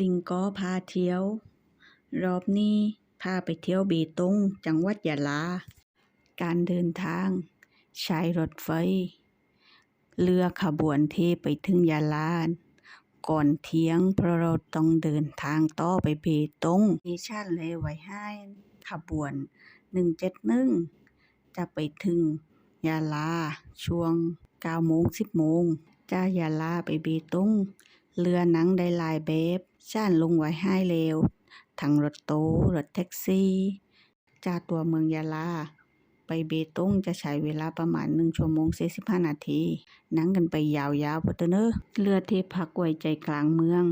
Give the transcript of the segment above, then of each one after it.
ลิงก็พาเที่ยว รอบนี้พาไปเที่ยวเบตงจังหวัดยะลา การเดินทาง ใช้รถไฟเรือขบวนที่ไปถึงยะลาก่อนเที่ยงเพราะเราต้องเดินทางต่อไปเบตงดิฉันเลยไว้ให้ขบวน171จะไปถึงยะลาช่วง9โมง10โมงจากยะลาไปเบตงเรือนังได้หลายแบบ ฉันลงไว้ให้แล้วทั้งรถตู้รถแท็กซี่ จากตัวเมืองยะลา ไปเบตงจะใช้เวลาประมาณ1ชั่วโมง45นาที นั่งกันไปยาวๆพุตเนอะเรือที่พักไว้ใจกลางเมือง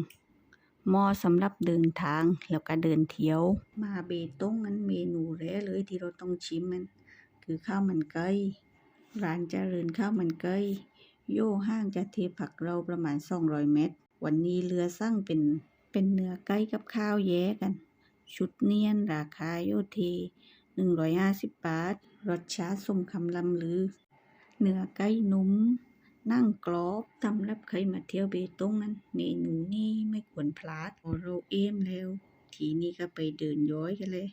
มาะสำหรับเดินทางแล้วก็เดินเที่ยว มาเบตงนั้นเมนูแรกเลยที่เราต้องชิมมัน คือข้าวมันไก่ร้านเจริญข้าวมันไก่โย่ห่างจากที่พักเราประมาณ 200 เมตร วันนี้เรือสั่งเป็น เป็นเนื้อไก่กับข้าวแย้กัน ชุดเนียนราคาอยู่ที่150 บาท รสชาติสมคำลำลือ เนื้อไก่นุ่ม นั่งกรอบสำหรับใครมาเที่ยวเบตงนั้นเมนูนี้ไม่ควรพลาดพอเรเอมแล้ว ทีนี้ก็ไปเดินย้อยกันเลย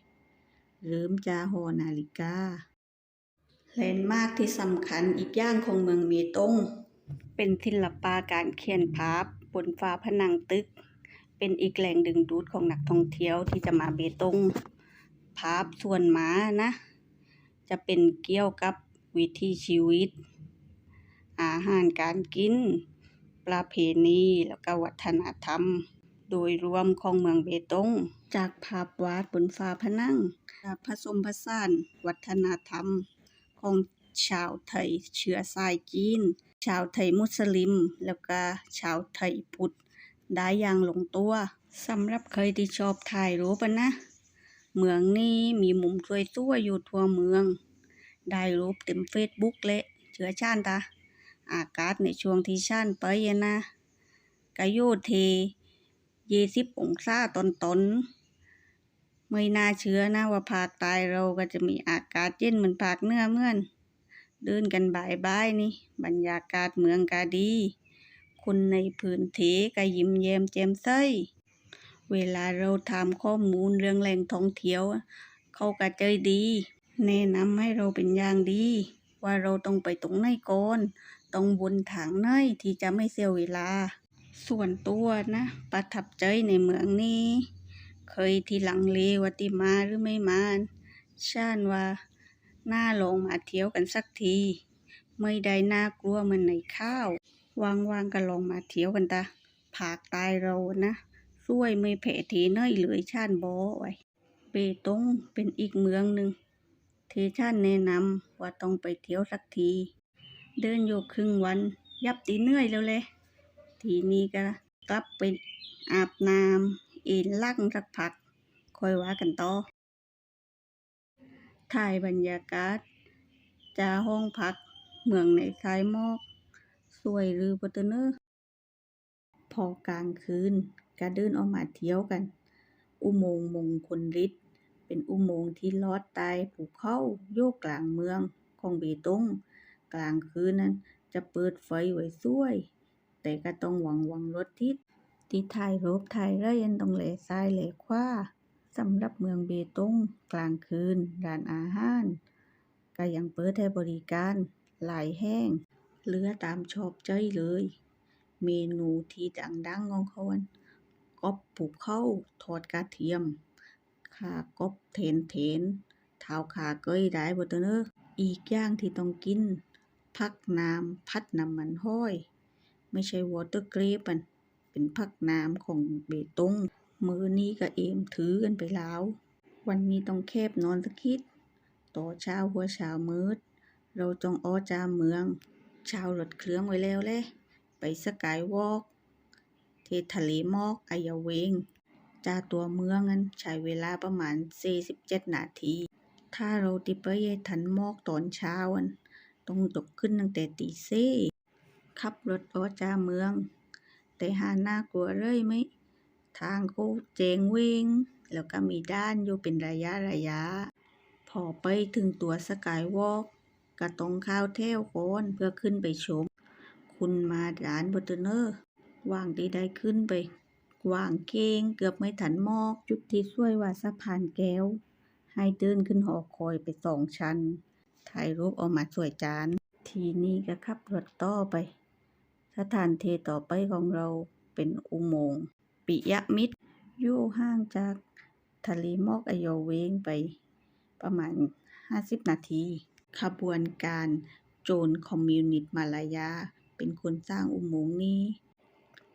เริ่มจาหอนาฬิกาแลนด์มาร์คที่สำคัญอีกอย่างของเมืองเบตง เป็นศิลปะการเขียนภาพบนฝาผนังตึก เป็นอีกแหล่งดึงดูดของนักท่องเที่ยวที่จะมาเบตงภาพส่วนมานะ จะเป็นเกี่ยวกับวิถีชีวิต อาหารการกิน ประเพณีแล้วก็วัฒนธรรม โดยรวมของเมืองเบตง จากภาพวาดบนฝาผนังผสมผสานวัฒนธรรมของชาวไทยเชื้อสายจีน ชาวไทยมุสลิม แล้วก็ชาวไทยพุทธ ได้อย่างลงตัวสำหรับใครที่ชอบถ่ายรูปนะ เมืองนี้มีมุมสวยๆอยู่ทั่วเมือง ได้รูปเต็มเฟซบุ๊กเละเชื้อชาติตาอากาศในช่วงที่ชานไปอะนะก็อยู่ที่ยี่สิบองศาต้นๆไม่น่าเชื่อนะว่าภาคใต้เราก็จะมีอากาศเย็นเหมือนภาคเหนือเมื่อนเดินกันบ่ายๆนี่ บรรยากาศเมืองก็ดี คนในพื้นที่ก็ยิ้มแย้มแจ่มใส เวลาเราถามข้อมูลเรื่องแหล่งท่องเที่ยว เขาก็ใจดี แนะนำให้เราเป็นอย่างดี ว่าเราต้องไปตรงไหนก่อนต้องวนทางไหนที่จะไม่เสียเวลา ส่วนตัวนะ ประทับใจในเมืองนี้ เคยที่ลังเลวติมาหรือไม่มาฉันว่าหน่าลงมาเที่ยวกันสักที ไม่ได้น่ากลัวเหมือนในข้าว ว่างๆก็ลองมาเที่ยวกันตาภาคใต้เรานะสวยไม่แพ้ที่ไหนเลยชานบอไว้เบตงเป็นอีกเมืองหนึ่งเที่ชานแนะนำว่าต้องไปเที่ยวสักที เดินอยู่ครึ่งวัน ยับตีเหนื่อยแล้วเลยทีนี้ก็กลับไปอาบน้ำเอนลักสักพักคอยว่ากันต่อถ่ายบรรยากาศ จาห้องพัก เมืองในสายมอก สวยหรือปตเนอร์พอกลางคืนก็เดินออกมาเที่ยวกัน อุโมงค์มงคลฤทธิ์เป็นอุโมงค์ที่ลอดใต้ภูเขาอยู่กลางเมืองของเบตง กลางคืนนั้นจะเปิดไฟไว้สวย แต่ก็ต้องหวังวังรถทิศที่ถ่ายรูปถ่ายไรยันต้องแลซ้ายแลขวาสำหรับเมืองเบตง กลางคืน ร้านอาหาร ก็ยังเปิดให้บริการหลายแห้ง เหลือตามชอบใจเลย เมนูที่ดังๆของเขาอันกบภูเข้าทอดกระเทียมขากบเทนเทนเท้าขาเกยได้บ่เตอเนออีกอย่างที่ต้องกิน ผักน้ำพัดน้ำมันห้อย ไม่ใช่วอเตอร์เกรปันเป็นผักน้ำของเบตงมือนี้ก็เอมถือกันไปแล้ว วันนี้ต้องแคบนอนสักคิด ต่อเช้าหัวเช้ามืด เราจงอ้อจามเมือง ช้ารถเครื่องไว้แล้วเลยไปสกายวอล์กที่ทะเลมอกอายาเวงจากตัวเมืองนั้นใช้เวลาประมาณ 47 นาที ถ้าเราติไปทันมอกตอนเช้าอันต้องตกขึ้นตั้งแต่ตีสี่ขับรถออกจากเมือง แต่หาน่ากลัวเลยไหม ทางเขาเจงเวง แล้วก็มีด้านอยู่เป็นระยะระยะ พอไปถึงตัวสกายวอล์ก ก็ต้องข้าวเทวก่อนเพื่อขึ้นไปชม คุณมาด่านบอตเนอร์ว่างที่ได้ขึ้นไปว้างเก้งเกือบไม่ทันมอกจุดที่สวยว่าสะพานแก้ว ให้เดินขึ้นหอคอยไปสองชั้น ถ่ายรูปเอามาสวยจาน ทีนี้ก็ขับรถต่อไป สถานที่ต่อไปของเราเป็นอุโมงค์ปิยมิตรอยู่ห่างจากทะเลหมอกอโยเวงไปประมาณ 50 นาที ขบวนการโจรคอมมิวนิสต์มาลายา เป็นคนสร้างอุโมงค์นี้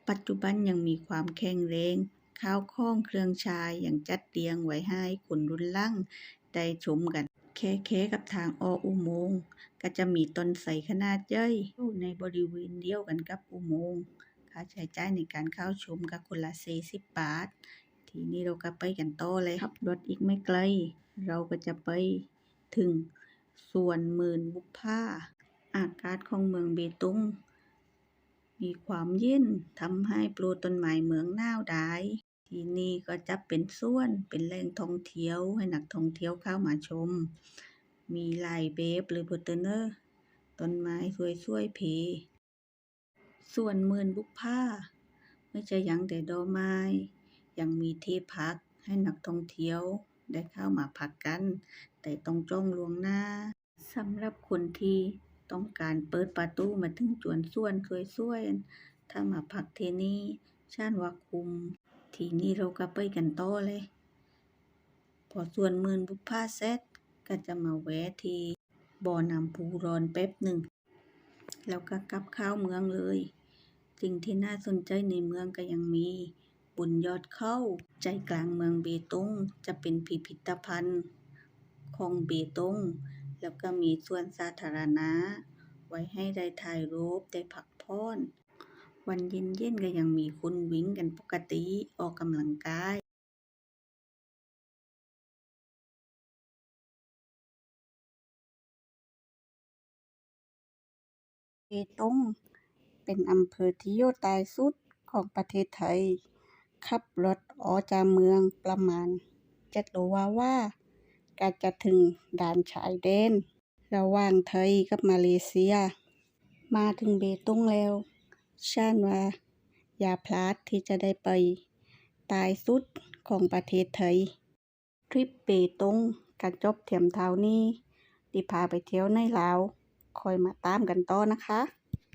ปัจจุบันยังมีความแข็งแรงข้าวของเครื่องใช้ยังจัดเรียงไว้ให้คนรุ่นหลังได้ชมกัน แค่ๆกับทางอออุโมงค์ก็จะมีต้นไทรขนาดใหญ่อยู่ในบริเวณเดียวกันกับอุโมงค์ค่าใช้จ่ายในการเข้าชมก็คนละ40บาท ทีนี้เราก็ไปกันต่อเลยขับรถอีกไม่ไกล เราก็จะไปถึง ส่วนหมื่นบุพผาอากาศของเมืองเบตุงมีความเย็นทำให้ปลูกต้นไม้เมืองหนาวได้ที่นี่ก็จะเป็นส่วนเป็นแหล่งท่องเที่ยวให้นักท่องเที่ยวเข้ามาชม มีลายแบบเลยพุเตเนอร์ต้นไม้สวยๆเพส่วนหมื่นบุพผาไม่ใช่ยังแต่ดอกไม้ ยังมีที่พักให้นักท่องเที่ยว ได้เข้ามาพักกัน แต่ต้องจ้องลวงหน้าสำหรับคนที่ต้องการเปิดประตูมาถึงจวนส่วนสวยๆถ้ามาพักที่นี่ชานว่าคุม ที่นี้เราก็ไปกันต่อเลย พอส่วนมื่นบุพผาเสร็จก็จะมาแวะที่บ่อน้ำพุร้อนแป๊บหนึ่ง แล้วก็กลับเข้าเมืองเลย สิ่งที่น่าสนใจในเมืองก็ยังมี บนยอดเข้า ใจกลางเมืองเบตง จะเป็นพิพิธภัณฑ์ของเบตง แล้วก็มีส่วนสาธารณะ ไว้ให้ได้ถ่ายรูปได้พักผ่อน วันเย็นๆก็ยังมีคนวิ่งกันปกติออกกำลังกายเบตงเป็นอำเภอที่อยู่ใต้สุดของประเทศไทย ขับรถออกจากเมืองประมาณ7โลวาว่าก็จะถึงด่านชายแดนระหว่างไทยกับมาเลเซีย มาถึงเบตงแล้วฉันว่า อย่าพลาดที่จะได้ไปใต้สุดของประเทศไทย ทริปเบตงก็จบเทียมเท่านี้ที่พาไปเที่ยวในลาว คอยมาตามกันต่อนะคะ